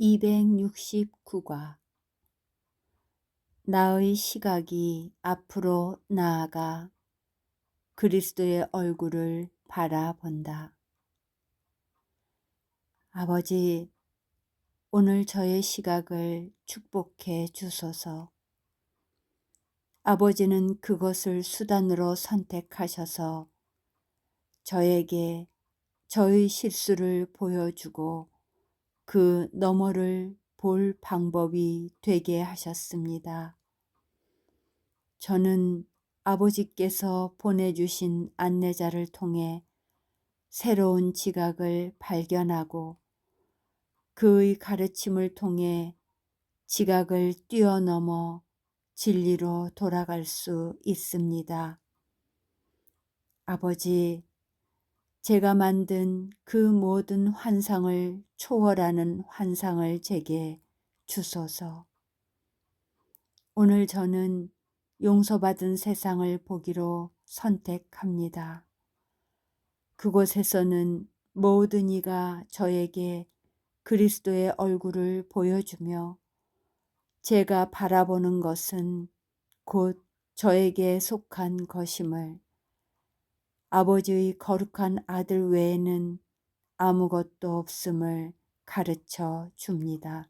269과 나의 시각이 앞으로 나아가 그리스도의 얼굴을 바라본다. 아버지, 오늘 저의 시각을 축복해 주소서. 아버지는 그것을 수단으로 선택하셔서 저에게 저의 실수를 보여주고 그 너머를 볼 방법이 되게 하셨습니다. 저는 아버지께서 보내주신 안내자를 통해 새로운 지각을 발견하고 그의 가르침을 통해 지각을 뛰어넘어 진리로 돌아갈 수 있습니다. 아버지, 제가 만든 그 모든 환상을 초월하는 환상을 제게 주소서. 오늘 저는 용서받은 세상을 보기로 선택합니다. 그곳에서는 모든 이가 저에게 그리스도의 얼굴을 보여주며 제가 바라보는 것은 곧 저에게 속한 것임을 아버지의 거룩한 아들 외에는 아무것도 없음을 가르쳐 줍니다.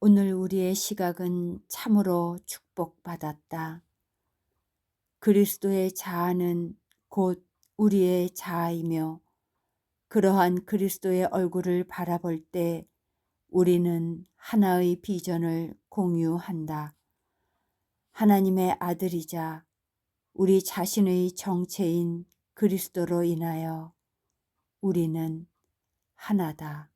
오늘 우리의 시각은 참으로 축복받았다. 그리스도의 자아는 곧 우리의 자아이며 그러한 그리스도의 얼굴을 바라볼 때 우리는 하나의 비전을 공유한다. 하나님의 아들이자 우리 자신의 정체인 그리스도로 인하여 우리는 하나다.